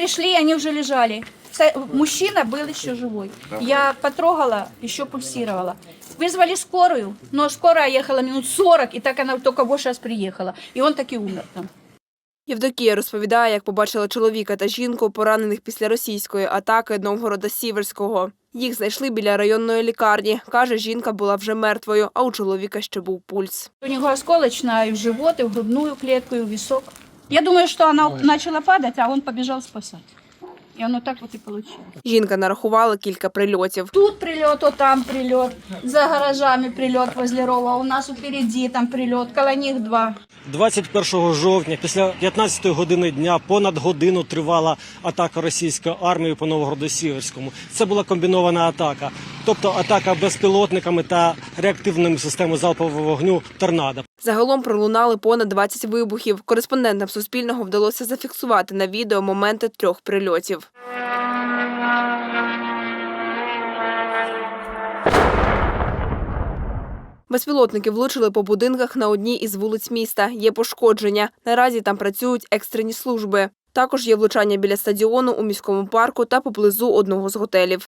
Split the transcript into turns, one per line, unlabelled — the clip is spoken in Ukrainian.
пришли, они уже лежали. Мужчина был еще живой. Я потрогала, еще пульсировала. Вызвали скорую, но скорая ехала минут 40, и так она только вот сейчас приехала. И он таки умер там.
Євдокія розповідає, як побачила чоловіка та жінку, поранених після російської атаки Новгорода Сіверського. Їх знайшли біля районної лікарні. Каже, жінка була вже мертвою, а у чоловіка ще був пульс.
У него осколочная и в живот, и в грудную клетку, и в висок. Я думаю, что она начала падать, а он побежал спасать. И оно так вот и получилось.
Жінка нарахувала кілька прильотів.
Тут прилет, то там прилет, за гаражами прилет возле рова, у нас впереди там прилет, коло них два.
21 жовтня, після 15 години дня, понад годину тривала атака російської армії по Новгороду Сіверському. Це була комбінована атака, тобто атака безпілотниками та реактивними системами залпового вогню торнадо.
Загалом пролунали понад 20 вибухів. Кореспондентам Суспільного вдалося зафіксувати на відео моменти трьох прильотів. Безпілотники влучили по будинках на одній із вулиць міста. Є пошкодження. Наразі там працюють екстрені служби. Також є влучання біля стадіону у міському парку та поблизу одного з готелів.